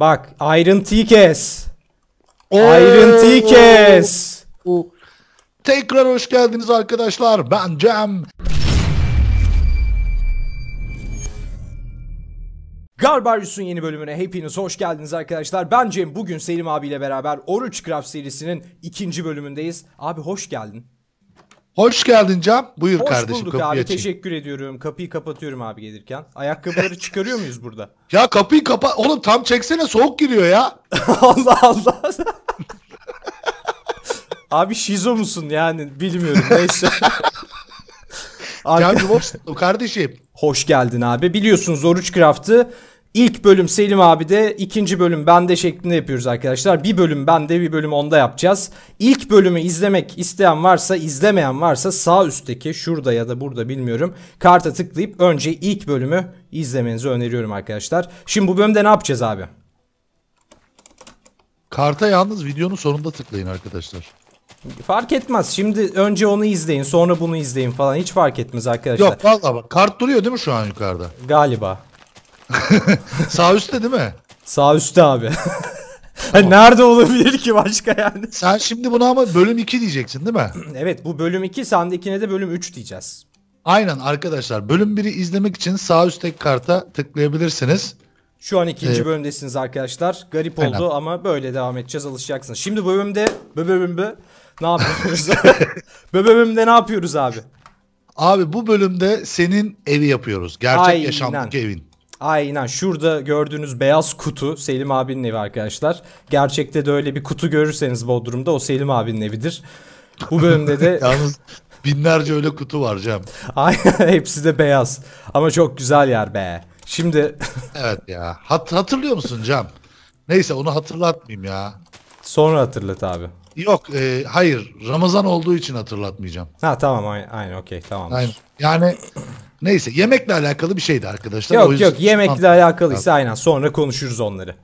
Bak ayrıntıyı kes. Ayrıntıyı kes. Tekrar hoş geldiniz arkadaşlar. Ben Cem. Garbarius'un yeni bölümüne hepiniz hoş geldiniz arkadaşlar. Ben Cem. Bugün Selim abiyle beraber Oruç Craft serisinin ikinci bölümündeyiz. Abi hoş geldin. Hoş geldin Cem. Buyur Hoş kardeşim bulduk kapıyı abi. açayım. Teşekkür ediyorum. Kapıyı kapatıyorum abi gelirken. Ayakkabıları çıkarıyor muyuz burada? Ya kapıyı kapa. Oğlum tam çeksene soğuk giriyor ya. Allah Allah. abi şizo musun yani bilmiyorum neyse. Cem'cim hoş kardeşim. Hoş geldin abi. Biliyorsunuz Oruç Craft'ı ilk bölüm Selim abi de ikinci bölüm bende şeklinde yapıyoruz arkadaşlar. Bir bölüm bende bir bölüm onda yapacağız. İlk bölümü izlemek isteyen varsa izlemeyen varsa sağ üstteki şurada ya da burada bilmiyorum karta tıklayıp önce ilk bölümü izlemenizi öneriyorum arkadaşlar. Şimdi bu bölümde ne yapacağız abi? Karta yalnız videonun sonunda tıklayın arkadaşlar. Fark etmez. Şimdi önce onu izleyin sonra bunu izleyin falan hiç fark etmez arkadaşlar. Yok vallahi bak kart duruyor değil mi şu an yukarıda? Galiba. Sağ üstte değil mi? Sağ üstte abi. Nerede olabilir ki başka yani? Sen şimdi buna ama bölüm 2 diyeceksin değil mi? Evet bu bölüm 2 sendekine de bölüm 3 diyeceğiz. Aynen arkadaşlar. Bölüm 1'i izlemek için sağ üstteki karta tıklayabilirsiniz. Şu an ikinci Evet. bölümdesiniz arkadaşlar. Garip Aynen. oldu ama böyle devam edeceğiz alışacaksınız. Şimdi bu bölümde bu bölümde ne yapıyoruz? bu bölümde ne yapıyoruz abi? Abi bu bölümde senin evi yapıyoruz. Gerçek Aynen. yaşamdaki evin. Aynen şurada gördüğünüz beyaz kutu Selim abinin evi arkadaşlar. Gerçekte de öyle bir kutu görürseniz Bodrum'da o Selim abinin evidir. Bu bölümde de Yalnız binlerce öyle kutu var Cem. aynen hepsi de beyaz. Ama çok güzel yer be. Şimdi Evet ya. Hat hatırlıyor musun Cem? Neyse onu hatırlatmayayım ya. sonra hatırlat abi. Yok e, hayır Ramazan olduğu için hatırlatmayacağım. Ha tamam aynen, aynen okey tamam. Aynen. Yani neyse yemekle alakalı bir şeydi arkadaşlar. O Yok yüzden- yok yemekle alakalıysa aynen sonra konuşuruz onları.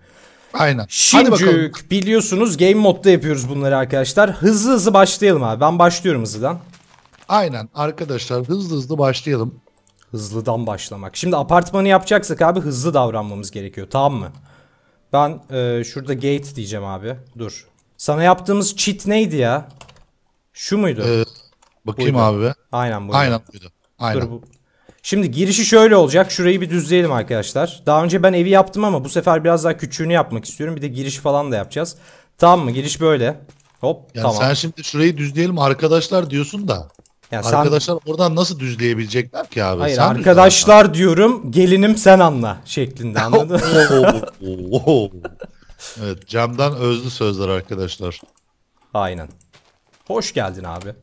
Aynen. Şimdi biliyorsunuz game modda yapıyoruz bunları arkadaşlar. Hızlı hızlı başlayalım abi. Ben başlıyorum hızlıdan. Aynen arkadaşlar hızlı hızlı başlayalım. Hızlıdan başlamak. Şimdi apartmanı yapacaksak abi hızlı davranmamız gerekiyor tamam mı? Ben e, şurada gate diyeceğim abi. Dur. Sana yaptığımız cheat neydi ya? Şu muydu? Ee, Bakayım Buydu. abi aynen buydu. Aynen buydu. Aynen. Dur bu. Şimdi girişi şöyle olacak. Şurayı bir düzleyelim arkadaşlar. Daha önce ben evi yaptım ama bu sefer biraz daha küçüğünü yapmak istiyorum. Bir de giriş falan da yapacağız. Tamam mı? Giriş böyle. Hop Yani tamam. sen şimdi şurayı düzleyelim arkadaşlar diyorsun da. Yani sen- Arkadaşlar oradan nasıl düzleyebilecekler ki abi? Hayır Sen arkadaşlar diyorum gelinim sen anla şeklinde anladın? Oo. evet Cem'den özlü sözler arkadaşlar. Aynen. Hoş geldin abi.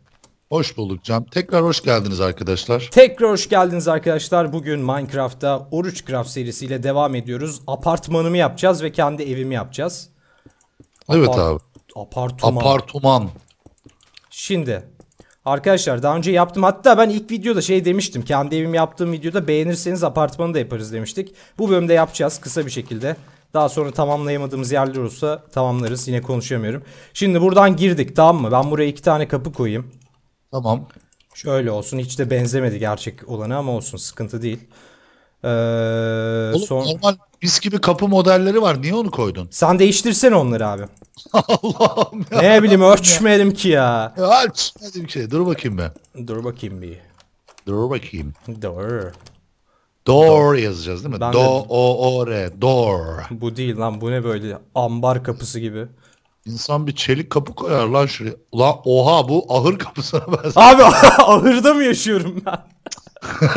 Hoş bulduk Cem. Tekrar hoş geldiniz arkadaşlar. Tekrar hoş geldiniz arkadaşlar. Bugün Minecraft'ta Oruç Craft serisiyle devam ediyoruz. Apartmanımı yapacağız ve kendi evimi yapacağız. Evet Apart- abi. Apartman. Apartman. Şimdi arkadaşlar daha önce yaptım. Hatta ben ilk videoda şey demiştim. Kendi evimi yaptığım videoda beğenirseniz apartmanı da yaparız demiştik. Bu bölümde yapacağız kısa bir şekilde. Daha sonra tamamlayamadığımız yerler olursa tamamlarız. Yine konuşamıyorum. Şimdi buradan girdik tamam mı? Ben buraya iki tane kapı koyayım. Tamam. Şöyle olsun. Hiç de benzemedi gerçek olanı ama olsun. Sıkıntı değil. Ee, Oğlum son... normal mis gibi kapı modelleri var. Niye onu koydun? Sen değiştirsene onları abi. Allah'ım ya. Ne bileyim ölçmedim ki ya. Bir şey. Dur bakayım be. Dur bakayım bir. Dur bakayım. Dur. Door yazacağız değil mi? Ben de- Do o o r. Door. Bu değil lan bu ne böyle ambar kapısı gibi. İnsan bir çelik kapı koyar lan şuraya. Ulan oha bu ahır kapısına benziyor. Abi ahırda mı yaşıyorum ben?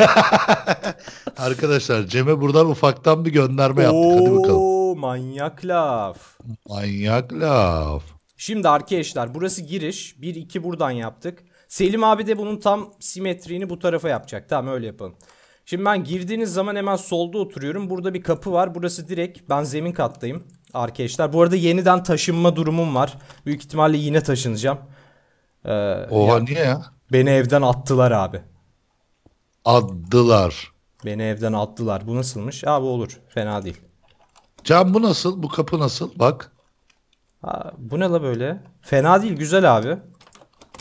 Arkadaşlar Cem'e buradan ufaktan bir gönderme yaptık. Hadi bakalım. Oo, manyak laf. Manyak laf. Şimdi arkadaşlar burası giriş. 1-2 buradan yaptık. Selim abi de bunun tam simetriğini bu tarafa yapacak. Tamam öyle yapalım. Şimdi ben girdiğiniz zaman hemen solda oturuyorum. Burada bir kapı var. Burası direkt. Ben zemin kattayım. Arkadaşlar bu arada yeniden taşınma durumum var. Büyük ihtimalle yine taşınacağım. Ee, Oha niye ya? beni evden attılar abi. Addılar. Beni evden attılar. Bu nasılmış? Aa bu olur. Fena değil. Cem bu nasıl? Bu kapı nasıl? Bak. Aa, bu ne la böyle? Fena değil. Güzel abi.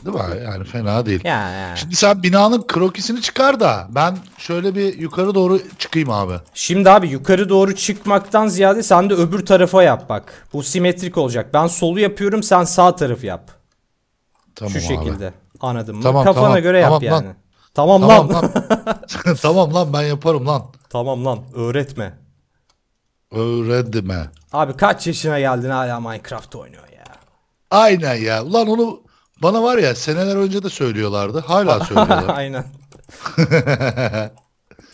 Değil mi? Yani fena değil. Yani, yani. Şimdi sen binanın krokisini çıkar da ben şöyle bir yukarı doğru çıkayım abi. Şimdi abi yukarı doğru çıkmaktan ziyade sen de öbür tarafa yap bak. Bu simetrik olacak. Ben solu yapıyorum sen sağ tarafı yap. Tamam Şu abi. şekilde. Anladın mı? Tamam, Kafana tamam, göre yap tamam lan. yani. Tamam, Tamam lan. lan. tamam lan ben yaparım lan. tamam lan öğretme. Öğrendim Abi kaç yaşına geldin hala Minecraft oynuyor ya. Aynen ya. Ulan onu bana var ya seneler önce de söylüyorlardı. Hala söylüyorlar. Aynen.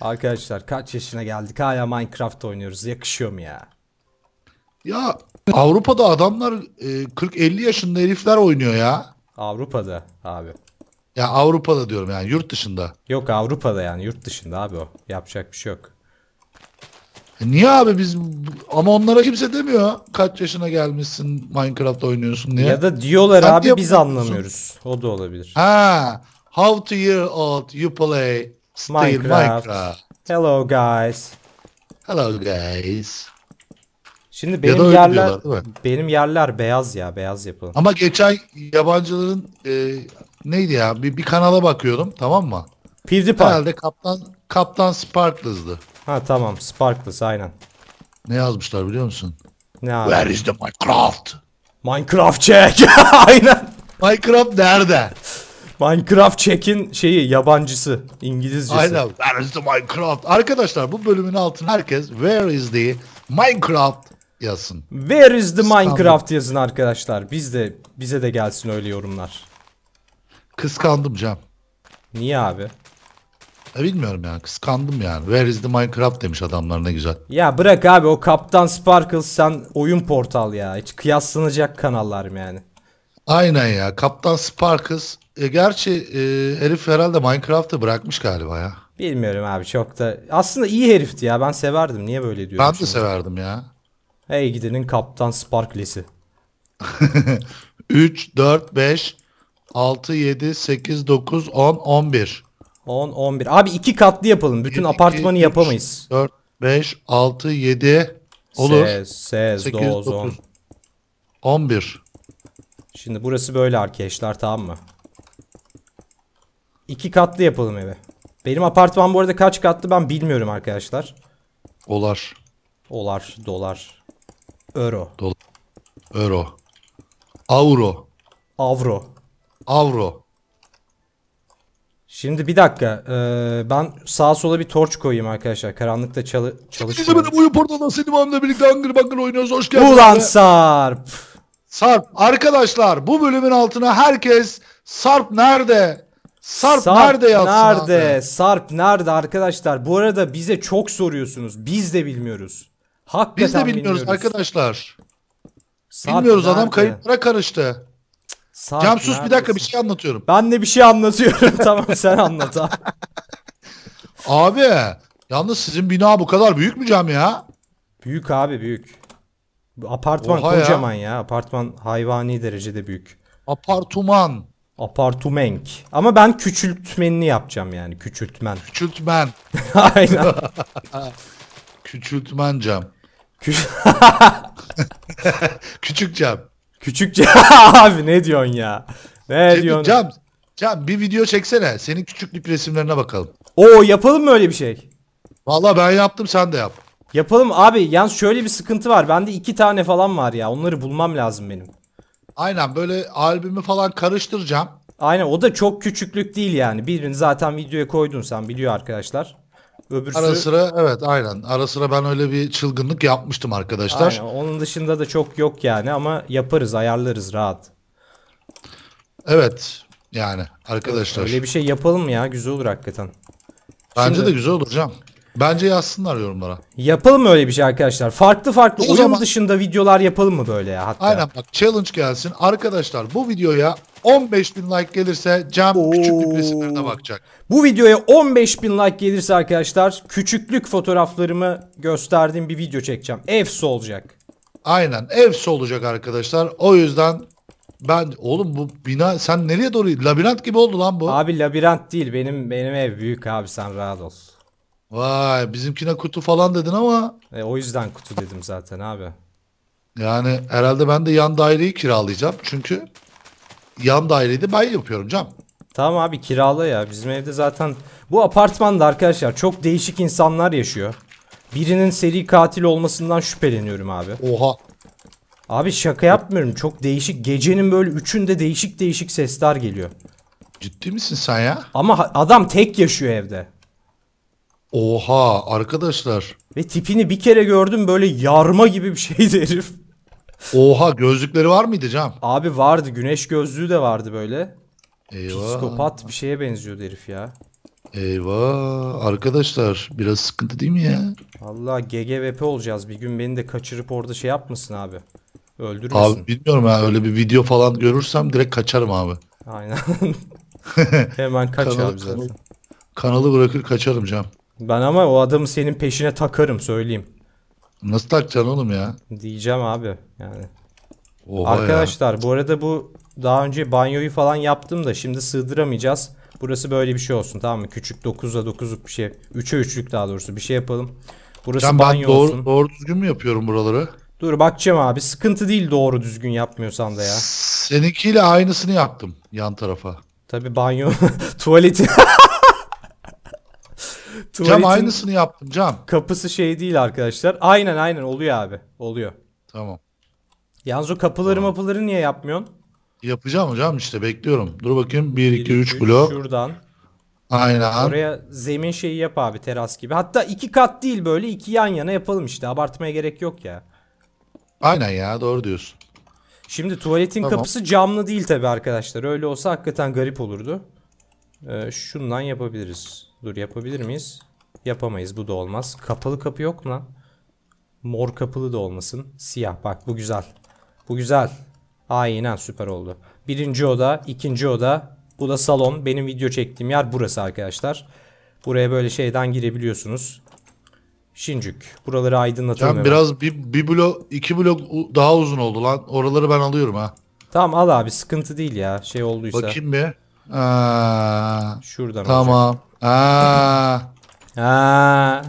Arkadaşlar kaç yaşına geldik hala Minecraft oynuyoruz. Yakışıyor mu ya? ya Avrupa'da adamlar e, 40-50 yaşında herifler oynuyor ya. Avrupa'da abi. Ya Avrupa'da diyorum yani yurt dışında. Yok Avrupa'da yani yurt dışında abi o. Yapacak bir şey yok. E niye abi biz ama onlara kimse demiyor kaç yaşına gelmişsin Minecraft oynuyorsun diye. Ya da diyorlar Sen abi biz anlamıyoruz. O da olabilir. Ha, how to year old you play still Minecraft. Minecraft. Hello guys. Hello guys. Şimdi Ya benim öyle yerler diyorlar, benim yerler beyaz ya beyaz yapalım. Ama geçen yabancıların e, neydi ya bir, bir kanala bakıyordum tamam mı? PewDiePie. Herhalde Kaptan Kaptan Sparkles'dı. Ha tamam Sparkless aynen. Ne yazmışlar biliyor musun? Ne abi? Where is the Minecraft? Minecraft check. aynen. Minecraft nerede? Minecraft check'in şeyi yabancısı İngilizcesi. Aynen. Where is the Minecraft? Arkadaşlar bu bölümün altına herkes Where is the Minecraft yazsın. Where is the Standart. Minecraft yazın arkadaşlar. Biz de bize de gelsin öyle yorumlar. Kıskandım Cem. Niye abi? E, bilmiyorum yani kıskandım yani. Where is the Minecraft demiş adamlar ne güzel. Ya bırak abi o Kaptan Sparkles sen oyun portal ya. Hiç kıyaslanacak kanallar mı yani? Aynen ya. Kaptan Sparkles. E, gerçi e, herif herhalde Minecraft'ı bırakmış galiba ya. Bilmiyorum abi çok da. Aslında iyi herifti ya ben severdim. Niye böyle diyorum Ben de şimdi? severdim ya. Hey gidenin Kaptan Sparkles'i. 3, 4, 5, 6, 7, 8, 9, 10, 11. 10, 11. Abi iki katlı yapalım. Bütün Bir, apartmanı iki, yapamayız. 4, 5, 6, 7 olur. Ses, ses, 8, doz, 9, 10. 11. Şimdi burası böyle arkadaşlar tamam mı? İki katlı yapalım evi. Benim apartman bu arada kaç katlı ben bilmiyorum arkadaşlar. Olar. Olar, dolar, euro, Dolar. Euro. Avro. avro. Avro. Şimdi bir dakika. eee, ben sağa sola bir torç koyayım arkadaşlar. Karanlıkta çalı de çalışmıyorum. benim oyun portalından Selim abimle birlikte Angır Bakır oynuyoruz. Hoş geldiniz. Ulan. Sarp. Sarp. Arkadaşlar bu bölümün altına herkes Sarp nerede? Sarp, nerede yazsın nerede? abi? Sarp nerede arkadaşlar? Bu arada bize çok soruyorsunuz. Biz de bilmiyoruz. Hakikaten Biz de bilmiyoruz arkadaşlar. Sarp bilmiyoruz adam nerede? kayıplara karıştı. Sarp Cam sus bir dakika bir şey anlatıyorum. Ben de bir şey anlatıyorum. tamam sen anlat abi. Abi yalnız sizin bina bu kadar büyük mü Cam ya? Büyük abi büyük. Apartman Oha ya. kocaman ya. Apartman hayvani derecede büyük. Apartman, Apartumenk. Ama ben küçültmenini yapacağım yani. Küçültmen. küçültmen, Aynen. küçültmen Cam. Kü- Küçük Cam. Küçükçe abi ne diyorsun ya? Ne Şimdi diyorsun? Cam, Cam bir video çeksene. Senin küçüklük resimlerine bakalım. Oo yapalım mı öyle bir şey? Vallahi ben yaptım sen de yap. Yapalım abi. Yalnız şöyle bir sıkıntı var. Bende iki tane falan var ya. Onları bulmam lazım benim. Aynen böyle albümü falan karıştıracağım. Aynen o da çok küçüklük değil yani. Birini zaten videoya koydun sen biliyor arkadaşlar. Öbürsü Ara sıra evet aynen. Ara sıra ben öyle bir çılgınlık yapmıştım arkadaşlar. Aynen, onun dışında da çok yok yani ama yaparız ayarlarız rahat. Evet. Yani arkadaşlar. Öyle bir şey yapalım ya güzel olur hakikaten. Bence Şimdi- de güzel olur Cam. Bence yazsınlar yorumlara. Yapalım mı öyle bir şey arkadaşlar? Farklı farklı O oyun zaman- dışında videolar yapalım mı böyle ya hatta? Aynen bak challenge gelsin. Arkadaşlar bu videoya 15 bin like gelirse Cam küçüklük resimlerine bakacak. Bu videoya 15 bin like gelirse arkadaşlar küçüklük fotoğraflarımı gösterdiğim bir video çekeceğim. Efs olacak. Aynen evsi olacak arkadaşlar. O yüzden ben oğlum bu bina sen nereye doğru labirent gibi oldu lan bu. Abi labirent değil benim benim ev büyük abi sen rahat ol. Vay bizimkine kutu falan dedin ama E, o yüzden kutu dedim zaten abi. yani herhalde ben de yan daireyi kiralayacağım. Çünkü yan daireyi de ben yapıyorum Cam. Tamam abi kirala ya. Bizim evde zaten bu apartmanda arkadaşlar çok değişik insanlar yaşıyor. Birinin seri katil olmasından şüpheleniyorum abi. Oha. Abi şaka yapmıyorum. Çok değişik. Gecenin böyle üçünde değişik değişik sesler geliyor. Ciddi misin sen ya? Ama ha- adam tek yaşıyor evde. Oha arkadaşlar. Ve tipini bir kere gördüm böyle yarma gibi bir şeydi herif. Oha gözlükleri var mıydı Cam? Abi vardı güneş gözlüğü de vardı böyle. Eyvah. Psikopat bir şeye benziyordu herif ya. Eyvah. Arkadaşlar biraz sıkıntı değil mi ya? Allah GGVP olacağız bir gün beni de kaçırıp orada şey yapmasın abi. Öldürmesin. Abi bilmiyorum ya öyle bir video falan görürsem direkt kaçarım abi. Aynen. Hemen kaç Kanal- abi zaten. kanal- Kanalı bırakır kaçarım Cam. Ben ama o adamı senin peşine takarım söyleyeyim. Nasıl takacaksın oğlum ya? Diyeceğim abi yani. Oha ya. Arkadaşlar bu arada bu daha önce banyoyu falan yaptım da şimdi sığdıramayacağız. Burası böyle bir şey olsun tamam mı? Küçük 9'a 9'luk bir şey. 3'e 3'lük daha doğrusu bir şey yapalım. Burası Cam ben banyo doğru, olsun. doğru düzgün mü yapıyorum buraları? Dur bakacağım abi. Sıkıntı değil doğru düzgün yapmıyorsan da ya. Seninkiyle aynısını yaptım yan tarafa. Tabi banyo tuvaleti. Cam aynısını yaptım Cam. kapısı şey değil arkadaşlar. Aynen aynen oluyor abi. Oluyor. Tamam. Yalnız o kapıları mapıları niye yapmıyorsun? Yapacağım hocam işte bekliyorum. Dur bakayım 1 2 3 Üç, blok. Şuradan. Aynen. Oraya zemin şeyi yap abi teras gibi. Hatta iki kat değil böyle iki yan yana yapalım işte. Abartmaya gerek yok ya. Aynen ya doğru diyorsun. Şimdi tuvaletin Tamam. kapısı camlı değil tabi arkadaşlar. Öyle olsa hakikaten garip olurdu. Ee, şundan yapabiliriz. Dur yapabilir miyiz? Yapamayız bu da olmaz. Kapalı kapı yok mu lan? Mor kapılı da olmasın. Siyah bak bu güzel. Bu güzel. Aynen süper oldu. Birinci oda, ikinci oda. Bu da salon. Benim video çektiğim yer burası arkadaşlar. Buraya böyle şeyden girebiliyorsunuz. Şincük. Buraları aydınlatalım hemen. biraz bir, bir blok iki blok daha uzun oldu lan. Oraları ben alıyorum ha. Tamam al abi sıkıntı değil ya. Şey olduysa. Bakayım bir. Aa, Şuradan olacak. Aa, Ha.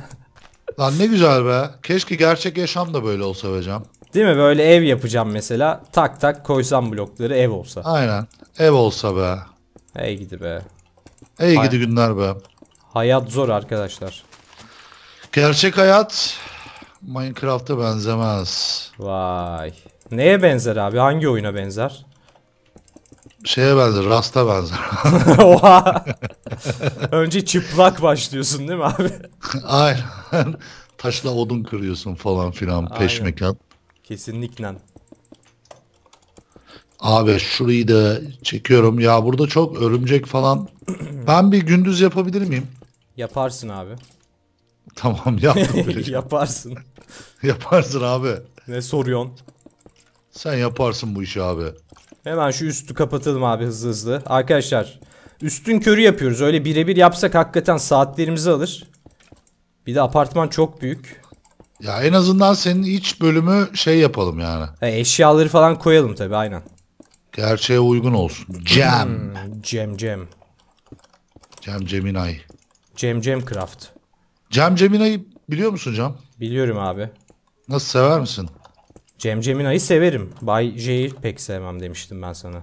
lan ne güzel be. Keşke gerçek yaşam da böyle olsa be Cam. Değil mi? Böyle ev yapacağım mesela. Tak tak koysam blokları ev olsa. Aynen. Ev olsa be. Hey gidi be. Ey gidi günler be. Hayat zor arkadaşlar. Gerçek hayat Minecraft'a benzemez. Vay. Neye benzer abi? Hangi oyuna benzer? Şeye benzer, Rast'a benzer. Oha. Önce çıplak başlıyorsun değil mi abi? Aynen. Taşla odun kırıyorsun falan filan peşmekan. Kesinlikle. Abi şurayı da çekiyorum. Ya burada çok örümcek falan. Ben bir gündüz yapabilir miyim? Yaparsın abi. Tamam yaptım. Yaparsın. Yaparsın abi. Ne soruyorsun? Sen yaparsın bu işi abi. Hemen şu üstü kapatalım abi hızlı hızlı. Arkadaşlar üstün körü yapıyoruz. Öyle birebir yapsak hakikaten saatlerimizi alır. Bir de apartman çok büyük. Ya en azından senin iç bölümü şey yapalım yani. E, eşyaları falan koyalım tabi aynen. Gerçeğe uygun olsun. Cem. Hmm, Cem Cem. Cem Ceminay. Cem Cem Craft. Cem Ceminay'ı biliyor musun Cem? Biliyorum abi. Nasıl sever misin? Cem Cemina'yı severim. Bay J'yi pek sevmem demiştim ben sana.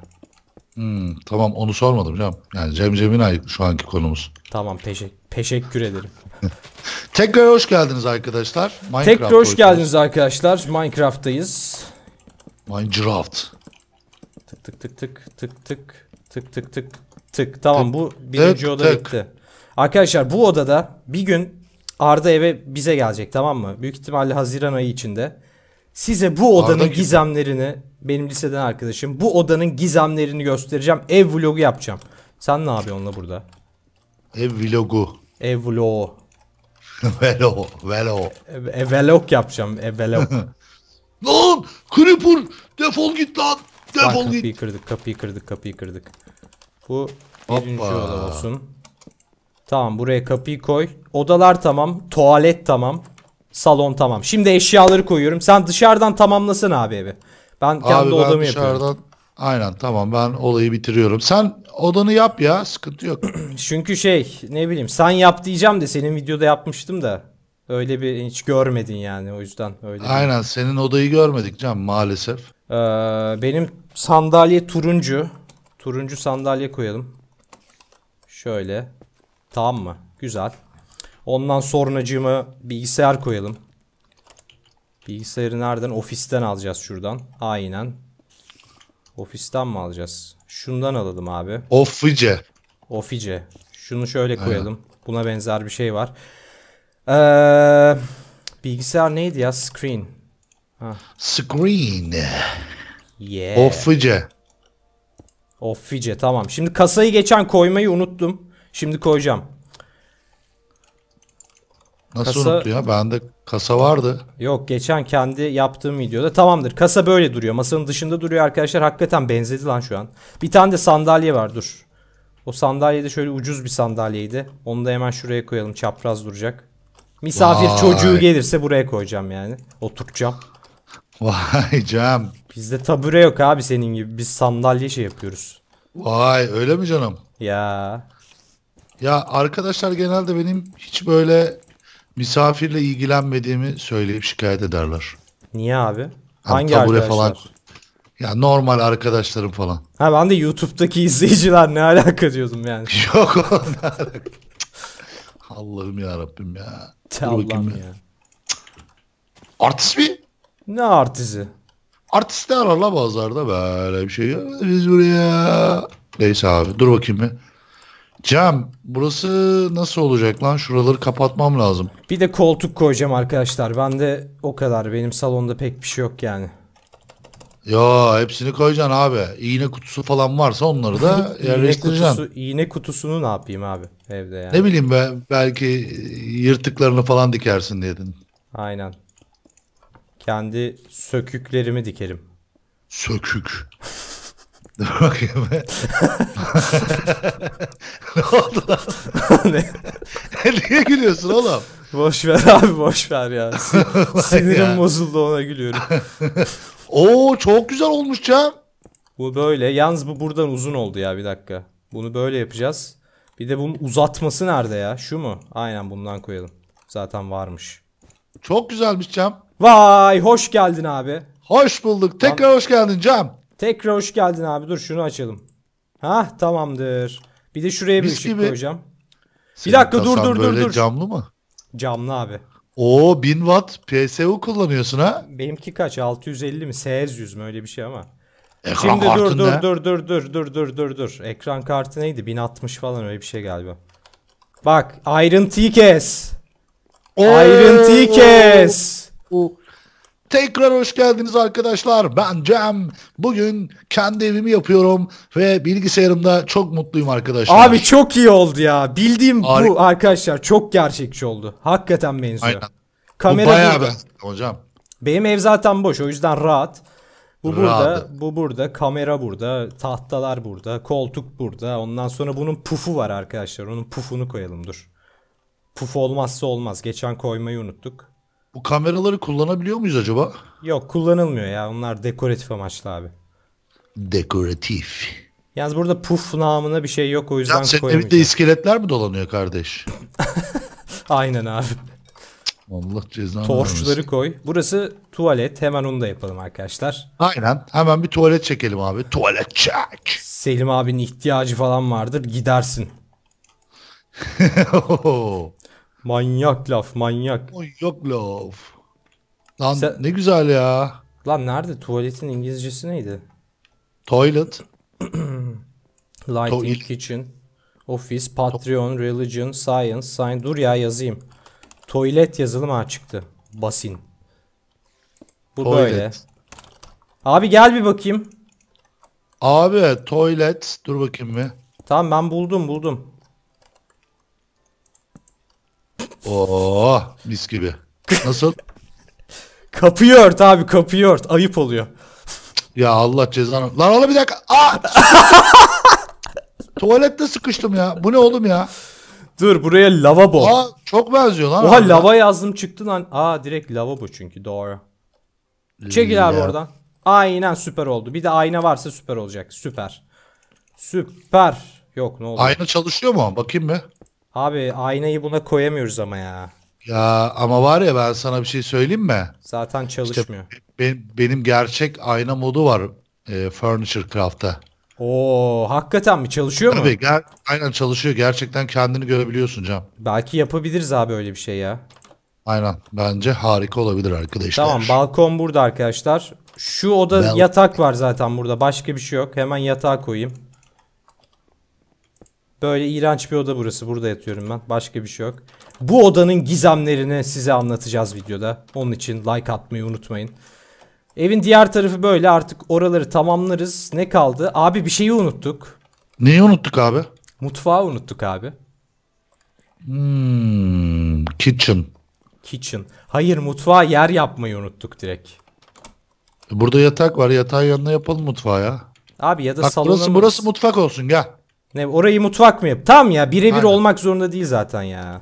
Hmm, tamam onu sormadım Cem. Yani Cem Ceminay şu anki konumuz. Tamam teşekkür teşekkür ederim. Tekrar hoş geldiniz arkadaşlar. Minecraft Tekrar hoş oynuyoruz. geldiniz arkadaşlar. Minecraft'tayız. Minecraft. Tık tık tık tık tık tık tık tık tık tık. Tamam bu birinci tık, oda tık. bitti. Arkadaşlar bu odada bir gün Arda eve bize gelecek tamam mı? Büyük ihtimalle Haziran ayı içinde. Size bu odanın kim? gizemlerini benim liseden arkadaşım bu odanın gizemlerini göstereceğim. Ev vlogu yapacağım. Sen ne yapıyorsun la burada? Ev vlogu. Ev vlogu. Velo. Velo. Ev, ev vlog yapacağım. Ev vlog. Lan! Creeper! Defol git lan! Defol git! kapıyı kırdık, kapıyı kırdık, kapıyı kırdık. Bu birinci Hoppa. oda olsun. Tamam buraya kapıyı koy. Odalar tamam, tuvalet tamam, salon tamam. Şimdi eşyaları koyuyorum. Sen dışarıdan tamamlasın abi evi. Ben kendi Abi ben odamı dışarıdan... yapıyorum. Aynen tamam ben olayı bitiriyorum. Sen odanı yap ya sıkıntı yok. Çünkü şey ne bileyim sen yap diyeceğim de senin videoda yapmıştım da. Öyle bir hiç görmedin yani o yüzden öyle. bir- Aynen senin odayı görmedik Can maalesef. Ee, benim sandalye turuncu. Turuncu sandalye koyalım. Şöyle. Tamam mı? Güzel. Ondan sonracığıma bilgisayar koyalım. Bilgisayarı nereden? Ofisten alacağız şuradan. Aynen. Ofisten mi alacağız? Şundan alalım abi. Office. Ofice. Şunu şöyle koyalım. Buna benzer bir şey var. Ee, bilgisayar neydi ya? Screen. Screen. Yeah. Office. Office tamam. Şimdi kasayı geçen koymayı unuttum. Şimdi koyacağım. Nasıl Kasa- unuttu ya? Bende kasa vardı. Yok geçen kendi yaptığım videoda tamamdır. Kasa böyle duruyor. Masanın dışında duruyor arkadaşlar. Hakikaten benzedi lan şu an. Bir tane de sandalye var dur. O sandalye de şöyle ucuz bir sandalyeydi. Onu da hemen şuraya koyalım. Çapraz duracak. Misafir Vay. çocuğu gelirse buraya koyacağım yani. Oturtacağım. Vay Cem. Bizde tabure yok abi senin gibi. Biz sandalye şey yapıyoruz. Vay öyle mi canım? Ya. Ya arkadaşlar genelde benim hiç böyle misafirle ilgilenmediğimi söyleyip şikayet ederler. Niye abi? Hani Hangi arkadaşlar? falan. Ya normal arkadaşlarım falan. Ha ben de YouTube'daki izleyiciler ne alaka diyordum yani. Yok o ne alaka? Allah'ım ya Rabbim ya. Allah'ım ya. ya. Artist mi? Ne artizi? Artist ne arar la pazarda böyle bir şey. Biz buraya. Neyse abi dur bakayım bir. Cem burası nasıl olacak lan? Şuraları kapatmam lazım. Bir de koltuk koyacağım arkadaşlar. Ben de o kadar. Benim salonda pek bir şey yok yani. Ya hepsini koyacaksın abi. İğne kutusu falan varsa onları da İğne, yerleştireceksin. kutusu, iğne kutusunu ne yapayım abi evde yani. Ne bileyim ben belki yırtıklarını falan dikersin dedim. Aynen. Kendi söküklerimi dikerim. Sökük. Dur bakayım. ne oldu lan? Ne? Niye gülüyorsun oğlum? boş ver abi boş ver ya. Sin- Sinirim Ya. bozuldu ona gülüyorum. Oo çok güzel olmuş Cem. Bu böyle. Yalnız bu buradan uzun oldu ya bir dakika. Bunu böyle yapacağız. Bir de bunun uzatması nerede ya? Şu mu? Aynen bundan koyalım. Zaten varmış. Çok güzelmiş Cem. Vay hoş geldin abi. Hoş bulduk. Tekrar hoş geldin Cem. Tekrar hoş geldin abi. Dur şunu açalım. Hah tamamdır. Bir de şuraya bir Mis ışık gibi. koyacağım. Senin dakika, dur, kasan dur, dur, böyle dur. camlı mı? Camlı abi. Oo 1000 watt PSU kullanıyorsun ha? Benimki kaç? 650 mi? 800 mü? Öyle bir şey ama. Ekran Şimdi dur kartın dur ne? dur dur dur dur dur dur dur. Ekran kartı neydi? 1060 falan öyle bir şey galiba. Bak ayrıntıyı kes. Oo! Ayrıntıyı kes. Tekrar hoş geldiniz arkadaşlar. Ben Cem. Bugün kendi evimi yapıyorum ve bilgisayarımda çok mutluyum arkadaşlar. Abi çok iyi oldu ya. Bildiğim bu Harika. arkadaşlar çok gerçekçi oldu. Hakikaten benziyor. Aynen. Kamera Bu bayağı burada. ben hocam. Benim ev zaten boş o yüzden rahat. Bu burada, Rahat. bu burada, kamera burada, tahtalar burada, koltuk burada. Ondan sonra bunun pufu var arkadaşlar. Onun pufunu koyalım dur. Puf olmazsa olmaz. Geçen koymayı unuttuk. Bu kameraları kullanabiliyor muyuz acaba? Yok kullanılmıyor ya. Onlar dekoratif amaçlı abi. Dekoratif. Yalnız burada puf namına bir şey yok o yüzden Ya senin evinde iskeletler mi dolanıyor kardeş? Aynen abi. Allah cezanı Torçları vermesin. koy. Burası tuvalet. Hemen onu da yapalım arkadaşlar. Aynen. Hemen bir tuvalet çekelim abi. Tuvalet çek. Selim abinin ihtiyacı falan vardır. Gidersin. Manyak laf manyak. Oy, Yok laf. Lan Sen- ne güzel ya. Lan nerede tuvaletin İngilizcesi neydi? Toilet. Lighting, Tuvalet. kitchen, office, Patreon, religion, science, sign. Dur ya yazayım. Toilet yazılım ha çıktı. Basin. Bu Toilet. böyle. Abi gel bir bakayım. Abi tuvalet. Dur bakayım bir. Tamam ben buldum buldum. Oo mis gibi. Nasıl? Kapıyı ört abi kapıyı ört. Ayıp oluyor. ya Allah cezanı. Lan oğlum bir dakika. Aa! Tuvalette sıkıştım ya. Bu ne oğlum ya? Dur buraya lavabo. Aa çok benziyor lan. Oha harbiden. lava yazdım çıktı lan. Aa direkt lavabo çünkü doğru. Çekil abi oradan. Aynen süper oldu. Bir de ayna varsa süper olacak. Süper. Süper. Yok ne oldu? Ayna çalışıyor mu? Bakayım bir. Abi aynayı buna koyamıyoruz ama ya. Ya ama var ya ben sana bir şey söyleyeyim mi? Zaten çalışmıyor. Benim, benim gerçek ayna modu var e, Furniture Craft'ta. Oo hakikaten mi çalışıyor mu? Tabii aynen çalışıyor. Gerçekten kendini görebiliyorsun Cam. Belki yapabiliriz abi öyle bir şey ya. Aynen. Bence harika olabilir arkadaşlar. Tamam balkon burada arkadaşlar. Şu oda Bal- yatak var zaten burada. Başka bir şey yok. Hemen yatağa koyayım. Böyle iğrenç bir oda burası. Burada yatıyorum ben. Başka bir şey yok. Bu odanın gizemlerini size anlatacağız videoda. Onun için like atmayı unutmayın. Evin diğer tarafı böyle. Artık oraları tamamlarız. Ne kaldı? Abi bir şeyi unuttuk. Neyi unuttuk abi? Mutfağı unuttuk abi. Hmm, kitchen. Kitchen. Hayır mutfağa yer yapmayı unuttuk direkt. Burada yatak var. Yatağın yanına yapalım mutfağı ya. Abi ya da Bak salona burası, mı- burası mutfak olsun gel. Ne orayı mutfak mı yap? Tamam ya birebir Aynen. olmak zorunda değil zaten ya.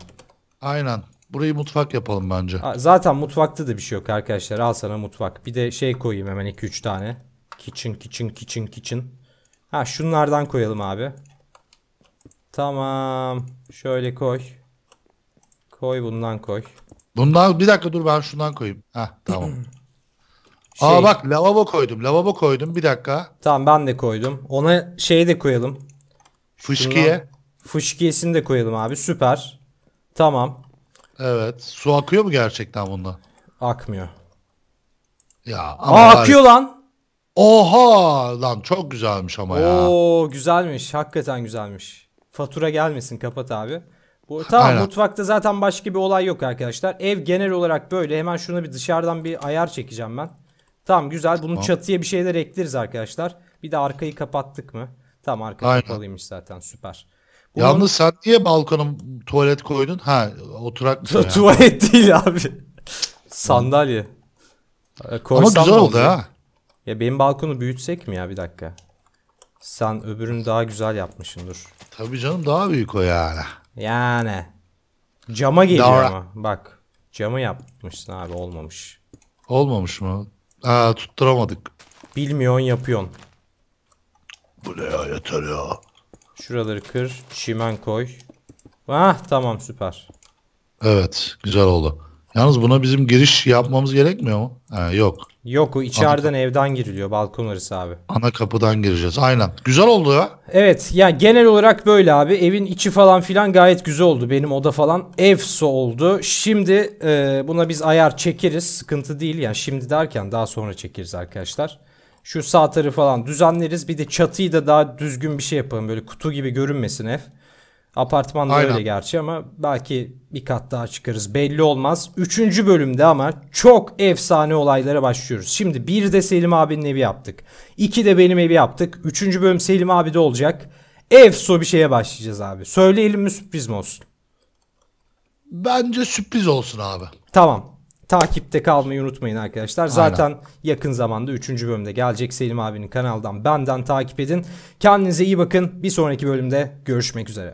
Aynen. Burayı mutfak yapalım bence. Zaten mutfakta da bir şey yok arkadaşlar. Al sana mutfak. Bir de şey koyayım hemen 2-3 tane. Kitchen, kitchen, kitchen, kitchen. Ha şunlardan koyalım abi. Tamam. Şöyle koy. Koy bundan koy. Bundan bir dakika dur ben şundan koyayım. Heh tamam. Şey, Aa bak lavabo koydum. Lavabo koydum. Bir dakika. Tamam ben de koydum. Ona şey de koyalım. Fışkiye. Fışkiyesini de koyalım abi. Süper. Tamam. Evet. Su akıyor mu gerçekten bundan? Akmıyor. Ya ama Aa akıyor lan. Oha lan çok güzelmiş ama ya. Oo güzelmiş. Hakikaten güzelmiş. Fatura gelmesin kapat abi. Bu tamam Aynen. mutfakta zaten başka bir olay yok arkadaşlar. Ev genel olarak böyle. Hemen şuna bir dışarıdan bir ayar çekeceğim ben. Tamam güzel. Bunun Tamam. çatıya bir şeyler ekleriz arkadaşlar. Bir de arkayı kapattık mı? Tamam arka Aynen. kapalıymış zaten. Süper. Bunun- Yalnız sen niye balkona tuvalet koydun? Ha oturak mı ya? tuvalet değil abi. Sandalye. Ee, Ama koysam güzel oldu ha. Ya benim balkonu büyütsek mi ya bir dakika? Sen öbürünü daha güzel yapmışsın dur. Tabii canım daha büyük o yani. Yani. Cama geliyor Doğru. ama. Bak. Camı yapmışsın abi olmamış. Olmamış mı? Ha tutturamadık. Bilmiyorsun yapıyorsun. Bu ne ya yeter ya. Şuraları kır. Çimen koy. Ah tamam süper. Evet güzel oldu. Yalnız buna bizim giriş yapmamız gerekmiyor mu? Ha, yok. Yok o içeriden evden giriliyor balkon arası abi. Ana kapıdan gireceğiz. Aynen. Güzel oldu ya. Evet ya genel olarak böyle abi. Evin içi falan filan gayet güzel oldu. Benim oda falan efso oldu. Şimdi e, buna biz ayar çekeriz. Sıkıntı değil yani şimdi derken daha sonra çekeriz arkadaşlar. Şu sağ tarafı falan düzenleriz. Bir de çatıyı da daha düzgün bir şey yapalım. Böyle kutu gibi görünmesin ev. Apartmanda Aynen. öyle gerçi ama belki bir kat daha çıkarız. Belli olmaz. Üçüncü bölümde ama çok efsane olaylara başlıyoruz. Şimdi bir de Selim abinin evi yaptık. İki de benim evi yaptık. Üçüncü bölüm Selim abi de olacak. Efso bir şeye başlayacağız abi. Söyleyelim mi sürpriz mi olsun? Bence sürpriz olsun abi. Tamam. Takipte kalmayı unutmayın arkadaşlar. Zaten yakın zamanda 3. bölümde gelecek Selim abinin kanaldan benden takip edin. Kendinize iyi bakın. Bir sonraki bölümde görüşmek üzere.